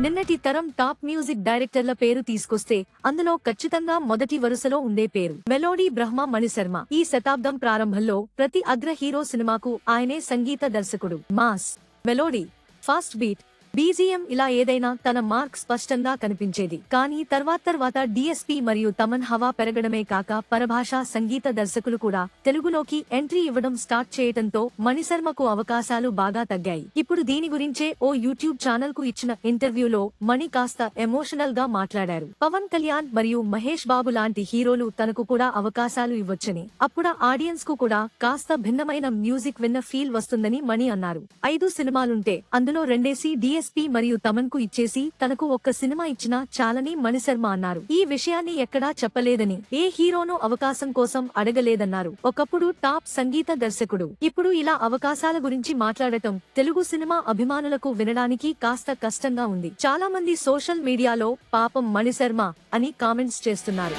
నిన్నటి తరం top music డైరెక్టర్ల పేరు తీసుకొస్తే అందులో ఖచ్చితంగా మొదటి వరుసలో ఉండే పేరు మెలోడీ బ్రహ్మ మణిశర్మ. ఈ శతాబ్దం ప్రారంభంలో ప్రతి అగ్ర హీరో సినిమాకు ఆయనే సంగీత దర్శకుడు. Mass. Melody. Fast beat. BGM ఇలా ఏదైనా తన మార్క్ స్పష్టంగా కనిపించేది. కానీ తర్వాత తర్వాత డిఎస్పీ మరియు తమన్ హవా పెరగడమే కాక పరభాషా సంగీత దర్శకులు కూడా తెలుగులోకి ఎంట్రీ ఇవ్వడం స్టార్ట్ చేయటంతో మణిశర్మకు అవకాశాలు బాగా తగ్గాయి. ఇప్పుడు దీని గురించే ఓ యూట్యూబ్ ఛానల్కు ఇచ్చిన ఇంటర్వ్యూలో మణి కాస్త ఎమోషనల్గా మాట్లాడారు. పవన్ కళ్యాణ్ మరియు మహేష్ బాబు లాంటి హీరోలు తనకు కూడా అవకాశాలు ఇవ్వొచ్చని అప్పుడు ఆడియన్స్కు కూడా కాస్త భిన్నమైన మ్యూజిక్ విన్న ఫీల్ వస్తుందని మణి అన్నారు. ఐదు సినిమాలుంటే అందులో రెండేసి డిఎస్ ఎస్పీ మరియు తమన్కు ఇచ్చేసి తనకు ఒక్క సినిమా ఇచ్చినా చాలని మణిశర్మ అన్నారు. ఈ విషయాన్ని ఎక్కడా చెప్పలేదని ఏ హీరోను అవకాశం కోసం అడగలేదన్నారు. ఒకప్పుడు టాప్ సంగీత దర్శకుడు. ఇప్పుడు ఇలా అవకాశాల గురించి మాట్లాడటం తెలుగు సినిమా అభిమానులకు వినడానికి కాస్త కష్టంగా ఉంది. చాలా మంది సోషల్ మీడియాలో పాపం మణిశర్మ అని కామెంట్స్ చేస్తున్నారు.